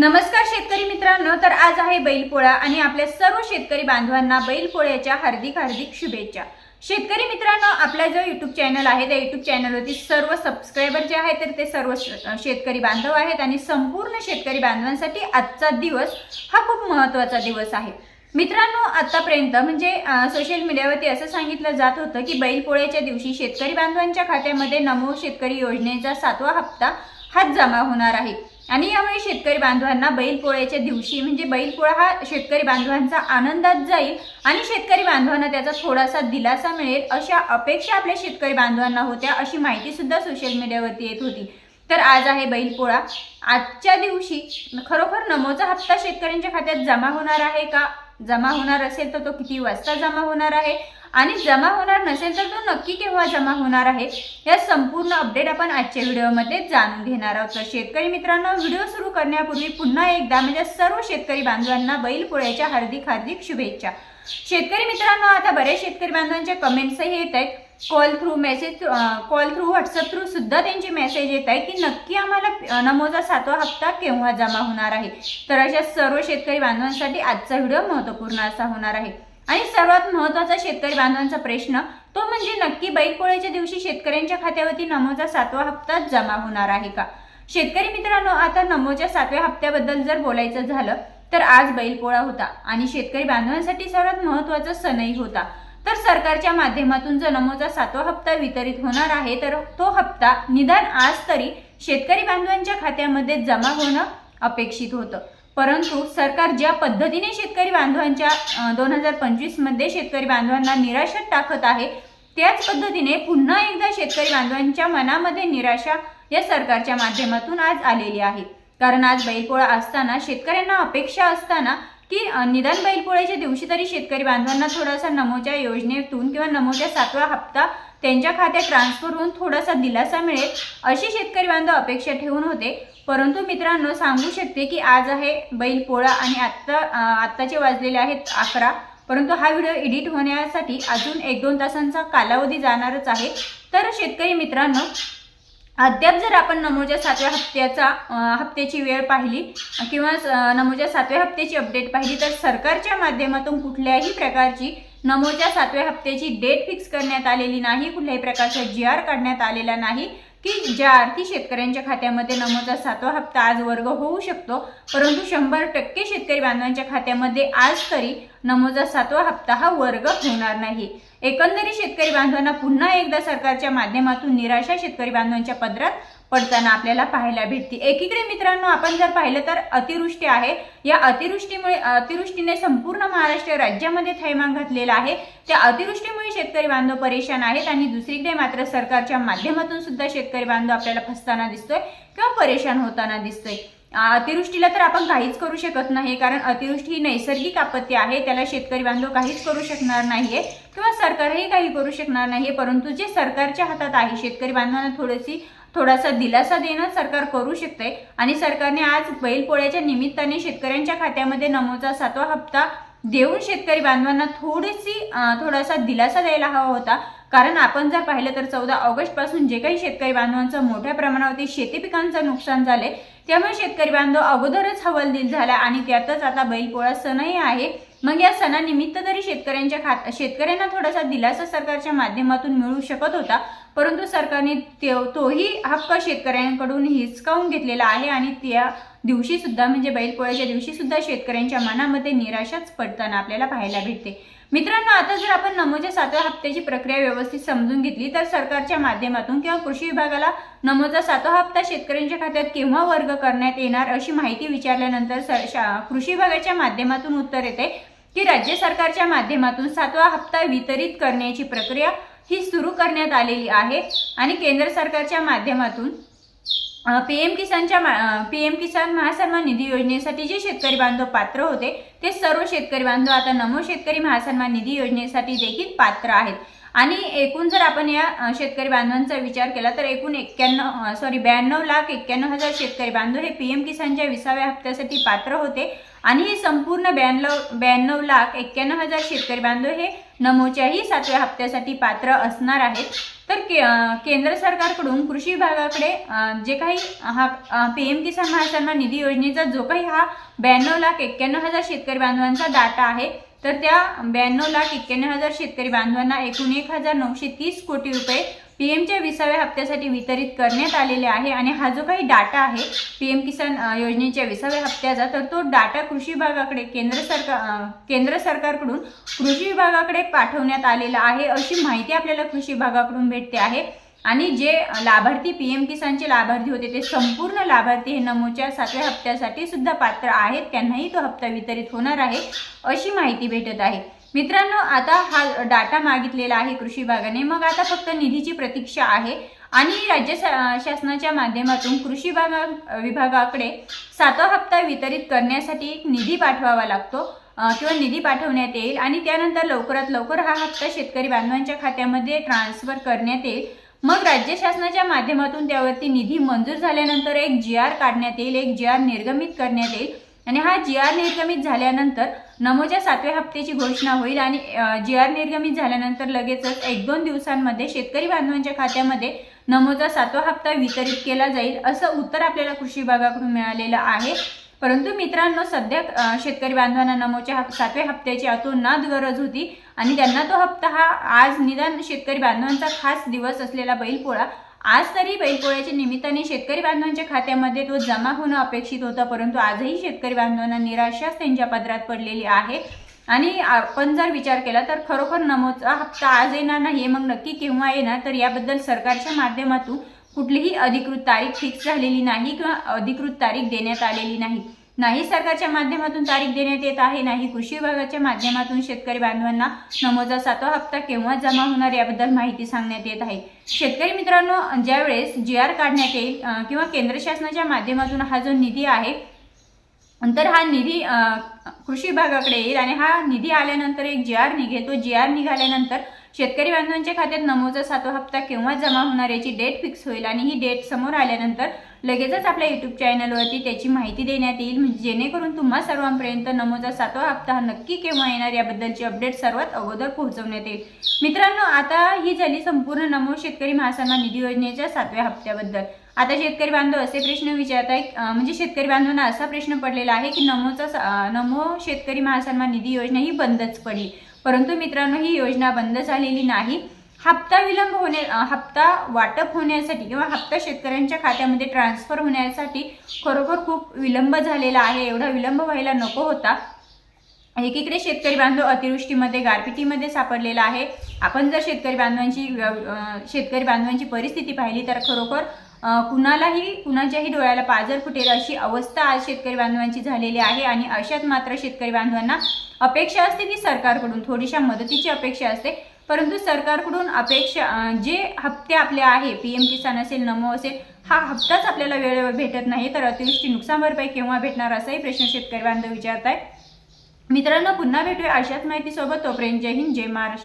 नमस्कार शेतकरी मित्रांनो तर आज आहे बैलपोळा आणि आपल्या सर्व शेतकरी बांधवांना बैलपोळ्याच्या हार्दिक हार्दिक शुभेच्छा. शेतकरी मित्रांनो आपला जो यूट्यूब चॅनल आहे त्या यूट्यूब चॅनलवरती सर्व सबस्क्रायबर जे आहेत तर ते सर्व श- शेतकरी बांधव आहेत आणि संपूर्ण शेतकरी बांधवांसाठी आजचा दिवस हा खूप महत्त्वाचा दिवस आहे. मित्रांनो आतापर्यंत म्हणजे सोशल मीडियावरती असं सांगितलं जात होतं की बैलपोळ्याच्या दिवशी शेतकरी बांधवांच्या खात्यामध्ये नमो शेतकरी योजनेचा सातवा हप्ता हात जमा होणार आहे. आणि यामुळे शेतकरी बांधवांना बैलपोळ्याच्या दिवशी म्हणजे बैलपोळा हा शेतकरी बांधवांचा आनंदात जाईल आणि शेतकरी बांधवांना त्याचा थोडासा दिलासा मिळेल अशा अपेक्षा आपल्या शेतकरी बांधवांना होत्या अशी माहिती सुद्धा सोशल मीडियावरती येत होती. तर आज आहे बैलपोळा आजच्या दिवशी खरोखर नमोचा हप्ता शेतकऱ्यांच्या खात्यात जमा होणार आहे का? जमा होणार असेल तर तो किती वाजता जमा होणार आहे? आणि जमा होणार नसेल तर तो नक्की केव्हा जमा होणार आहे? या संपूर्ण अपडेट आपण आजच्या व्हिडिओमध्ये जाणून घेणार आहोत. तर शेतकरी मित्रांनो व्हिडिओ सुरू करण्यापूर्वी पुन्हा एकदा म्हणजे सर्व शेतकरी बांधवांना बैलपोळ्याच्या हार्दिक हार्दिक शुभेच्छा. शेतकरी मित्रांनो आता बऱ्याच शेतकरी बांधवांच्या कमेंट्सही येत आहेत. Call through message call through WhatsApp through सुद्धा त्यांचे मेसेज येत आहे की नक्की आम्हाला नमोजा सातवा हप्ता केव्हा जमा होणार आहे? तर अशा सर्व शेतकरी बांधवांसाठी आजचा व्हिडिओ महत्त्वपूर्ण असा होणार आहे. आणि सर्वात महत्त्वाचा शेतकरी बांधवांचा प्रश्न तो म्हणजे नक्की बैलपोळ्याच्या दिवशी शेतकऱ्यांच्या खात्यावरती नमोचा सातवा हप्ता जमा होणार आहे का? शेतकरी मित्रांनो आता नमोच्या सातव्या हप्त्याबद्दल जर बोलायचं झालं तर आज बैलपोळा होता आणि शेतकरी बांधवांसाठी सर्वात महत्त्वाचा सणही होता. तर सरकारच्या माध्यमातून जो नमोचा सातवा हप्ता वितरित होणार आहे तर तो हप्ता निदान आज तरी शेतकरी बांधवांच्या खात्यामध्ये जमा होणं अपेक्षित होतं. परंतु सरकार ज्या पद्धतीने शेतकरी बांधवांच्या दोन हजार पंचवीसमध्ये शेतकरी बांधवांना निराशात टाकत आहे त्याच पद्धतीने पुन्हा एकदा शेतकरी बांधवांच्या मनामध्ये निराशा या सरकारच्या माध्यमातून आज आलेली आहे. कारण आज बैलपोळा असताना शेतकऱ्यांना अपेक्षा असताना की निदान बैलपोळ्याच्या दिवशी तरी शेतकरी बांधवांना थोडासा नमोच्या योजनेतून किंवा नमोच्या सातवा हप्ता त्यांच्या खात्यात ट्रान्सफर होऊन थोडासा दिलासा मिळेल अशी शेतकरी बांधव अपेक्षा ठेवून होते. परंतु मित्रांनो सांगू शकते की आज आहे बैलपोळा आणि आत्ता आत्ताचे वाजलेले आहेत अकरा. परंतु हा व्हिडिओ एडिट होण्यासाठी अजून एक दोन तासांचा कालावधी जाणारच आहे. तर शेतकरी मित्रांनो अद्याप जर आपण नमोच्या सातव्या हप्त्याचा हप्त्याची वेळ पाहिली किंवा अं, नमोच्या सातव्या हप्त्याची अपडेट पाहिली तर सरकारच्या माध्यमातून कुठल्याही प्रकारची नमोच्या सातव्या हप्त्याची डेट फिक्स करण्यात आलेली नाही कुठल्याही प्रकारचा जी आर काढण्यात आलेला नाही की ज्या आर्थिक शेतकऱ्यांच्या खात्यामध्ये नमोचा सातवा हप्ता आज वर्ग होऊ शकतो परंतु शंभर टक्के शेतकरी बांधवांच्या खात्यामध्ये आज तरी नमोचा सातवा हप्ता हा वर्ग होणार नाही. एकंदरीत शेतकरी बांधवांना पुन्हा एकदा सरकारच्या माध्यमातून निराशा शेतकरी बांधवांच्या पदरात पडताना आपल्याला पाहायला भेटते. एकीकडे मित्रांनो आपण जर पाहिलं तर अतिवृष्टी आहे. या अतिवृष्टीमुळे अतिवृष्टीने संपूर्ण महाराष्ट्र राज्यामध्ये थैमान घातलेला आहे. त्या अतिवृष्टीमुळे शेतकरी बांधव परेशान आहेत आणि दुसरीकडे मात्र सरकारच्या माध्यमातून सुद्धा शेतकरी बांधव आपल्याला फसताना दिसतोय किंवा परेशान होताना दिसतोय. अतिवृष्टीला तर आपण काहीच करू शकत नाही कारण अतिवृष्टी ही नैसर्गिक आपत्ती आहे त्याला शेतकरी बांधव काहीच करू शकणार नाहीये किंवा सरकारही काही करू शकणार नाहीये परंतु जे सरकारच्या हातात आहे शेतकरी बांधवांना थोडीशी थोडासा दिलासा देणं सरकार करू शकते आणि सरकारने आज बैलपोळ्याच्या निमित्ताने शेतकऱ्यांच्या खात्यामध्ये नमोचा सातवा हप्ता देऊन शेतकरी बांधवांना थोडीशी थोडासा दिलासा द्यायला हवा होता. कारण आपण जर पाहिलं तर चौदा ऑगस्टपासून जे काही शेतकरी बांधवांचं मोठ्या प्रमाणावरती शेती पिकांचं नुकसान झाले त्यामुळे शेतकरी बांधव अगोदरच हवालदिल झाला आणि त्यातच आता बैलपोळा सणही आहे. मग या सणानिमित्त तरी शेतकऱ्यांच्या खात शेतकऱ्यांना थोडासा दिलासा सरकारच्या माध्यमातून मिळू शकत होता. परंतु सरकारने त्यो- तोही हक्क शेतकऱ्यांकडून हिसकावून घेतलेला आहे आणि त्या दिवशी सुद्धा म्हणजे बैलपोळ्याच्या दिवशी सुद्धा शेतकऱ्यांच्या मनामध्ये निराशाच पडताना आपल्याला पाहायला भेटते. मित्रांनो आता जर आपण नमोच्या सातव्या हप्त्याची प्रक्रिया व्यवस्थित समजून घेतली तर सरकारच्या माध्यमातून किंवा कृषी विभागाला नमोचा सातवा हप्ता शेतकऱ्यांच्या खात्यात केव्हा वर्ग करण्यात येणार अशी माहिती विचारल्यानंतर सर- शा- कृषी विभागाच्या माध्यमातून उत्तर येते की राज्य सरकारच्या माध्यमातून सातवा हप्ता वितरित करण्याची प्रक्रिया ही सुरू करण्यात आलेली आहे आणि केंद्र सरकारच्या माध्यमातून पी एम किसानच्या पी एम किसान महासन्मान निधी योजनेसाठी जे शेतकरी बांधव पात्र होते ते सर्व शेतकरी बांधव आता नमो शेतकरी महासन्मान निधी योजनेसाठी देखील पात्र आहेत. आणि एकूण जर आपण या शेतकरी बांधवांचा विचार केला तर एकूण एक्क्याण्णव सॉरी ब्याण्णव लाख एक्क्याण्णव हजार शेतकरी बांधव हे पी एम किसानच्या विसाव्या हप्त्यासाठी पात्र होते. आणि हे संपूर्ण ब्याण्णव ब्याण्णव लाख एक्क्याण्णव हजार शेतकरी बांधव हे नमोच्याही सातव्या हप्त्यासाठी पात्र असणार आहेत. तर के केंद्र सरकारकडून कृषी विभागाकडे जे काही हा पी एम किसान महासन्मान निधी योजनेचा जो काही हा ब्याण्णव लाख एक्क्याण्णव हजार शेतकरी बांधवांचा डाटा आहे तर त्या ब्याण्णव लाख एक्क्याण्णव हजार शेतकरी बांधवांना एकूण एक हजार नऊशे तीस कोटी रुपये पी एमच्या विसाव्या हप्त्यासाठी वितरित करण्यात आलेले आहे आणि हा जो काही डाटा आहे पी एम किसान योजनेच्या विसाव्या हप्त्याचा तर तो डाटा कृषी विभागाकडे केंद्र सरकार केंद्र सरकारकडून कृषी विभागाकडे पाठवण्यात आलेला आहे अशी माहिती आपल्याला कृषी विभागाकडून भेटते आहे. आणि जे लाभार्थी पी एम किसानचे लाभार्थी होते ते संपूर्ण लाभार्थी हे नमोच्या सातव्या हप्त्यासाठी सुद्धा पात्र आहेत. त्यांनाही तो हप्ता वितरित होणार आहे अशी माहिती भेटत आहे. मित्रांनो आता हा डाटा मागितलेला आहे कृषी विभागाने. मग आता फक्त निधीची प्रतीक्षा आहे आणि राज्य शा- शासनाच्या माध्यमातून कृषी विभागा विभागाकडे सातवा हप्ता वितरित करण्यासाठी एक निधी पाठवावा लागतो. किंवा निधी पाठवण्यात येईल आणि त्यानंतर लवकरात लवकर हा हप्ता शेतकरी बांधवांच्या खात्यामध्ये ट्रान्सफर करण्यात येईल. मग राज्य शासनाच्या माध्यमातून त्यावरती निधी मंजूर झाल्यानंतर एक जी आर काढण्यात येईल एक जी आर निर्गमित करण्यात येईल. आणि हा जी आर निर्गमित झाल्यानंतर नमोच्या सातव्या हप्त्याची घोषणा होईल आणि जी आर निर्गमित झाल्यानंतर लगेचच एक दोन दिवसांमध्ये शेतकरी बांधवांच्या खात्यामध्ये नमोचा सातवा हप्ता वितरित केला जाईल असं उत्तर आपल्याला कृषी विभागाकडून मिळालेलं आहे. परंतु मित्रांनो सध्या शेतकरी बांधवांना नमोच्या हप- सातव्या हप्त्याची अतोनात गरज होती आणि त्यांना तो हप्ता हा आज निदान शेतकरी बांधवांचा खास दिवस असलेला बैलपोळा आज तरी बैलपोळ्याच्या निमित्ताने शेतकरी बांधवांच्या खात्यामध्ये तो जमा होणं अपेक्षित होतं परंतु आजही शेतकरी बांधवांना निराशाच त्यांच्या पदरात पडलेली आहे. आणि आपण जर विचार केला तर खरोखर नमोचा हप्ता आज येणार नाही मग नक्की केव्हा येणार? तर याबद्दल सरकारच्या माध्यमातून कुठलीही अधिकृत तारीख फिक्स झालेली नाही किंवा अधिकृत तारीख देण्यात आलेली नाही. नाही सरकारच्या माध्यमातून तारीख देण्यात येत आहे नाही कृषी विभागाच्या माध्यमातून शेतकरी बांधवांना नमोजा सातवा हप्ता केव्हा जमा होणार याबद्दल माहिती सांगण्यात येत आहे. शेतकरी मित्रांनो ज्यावेळेस जी आर काढण्यात येईल किंवा केंद्र शासनाच्या माध्यमातून हा जो निधी आहे नंतर हा निधी कृषी विभागाकडे येईल आणि हा निधी आल्यानंतर एक जी आर निघेल. तो जी आर निघाल्यानंतर शेतकरी बांधवांच्या खात्यात नमोजा सातवा हप्ता केव्हा जमा होणार याची डेट फिक्स होईल आणि ही डेट समोर आल्यानंतर लगेचच आपल्या यूट्यूब चॅनलवरती त्याची माहिती देण्यात येईल. म्हणजे जेणेकरून तुम्हा सर्वांपर्यंत नमोचा सातवा हप्ता हा नक्की केव्हा येणार याबद्दलची अपडेट सर्वात अगोदर पोहोचवण्यात येईल. मित्रांनो आता ही झाली संपूर्ण नमो शेतकरी महासन्मान निधी योजनेच्या सातव्या हप्त्याबद्दल. आता शेतकरी बांधव असे प्रश्न विचारत आहे म्हणजे शेतकरी बांधवांना असा प्रश्न पडलेला आहे की नमोचा नमो शेतकरी महासन्मान निधी योजना ही बंदच पडली. परंतु मित्रांनो ही योजना बंद झालेली नाही. हप्ता विलंब होणे हप्ता वाटप होण्यासाठी किंवा हप्ता शेतकऱ्यांच्या खात्यामध्ये ट्रान्सफर होण्यासाठी खरोखर खूप विलंब झालेला आहे. एवढा विलंब व्हायला नको होता. एकीकडे शेतकरी बांधव अतिवृष्टीमध्ये गारपिटीमध्ये सापडलेला आहे. आपण जर शेतकरी बांधवांची शेतकरी बांधवांची परिस्थिती पाहिली तर खरोखर कुणालाही कुणाच्याही डोळ्याला पाजर फुटेल अशी अवस्था आज शेतकरी बांधवांची झालेली आहे आणि अशात मात्र शेतकरी बांधवांना अपेक्षा असते की सरकारकडून थोडीशा मदतीची अपेक्षा असते. परंतु सरकारकडून अपेक्षा जे हप्ते आपले आहे पी एम किसान असेल नमो असेल हा हप्ताच आपल्याला वेळेवर भेटत नाही तर अतिवृष्टी नुकसान भरपाई केव्हा भेटणार असाही प्रश्न शेतकरी बांधव विचारत आहे मित्रांनो पुन्हा भेटूया अशाच माहितीसोबत. तोपर्यंत जय हिंद जय महाराष्ट्र.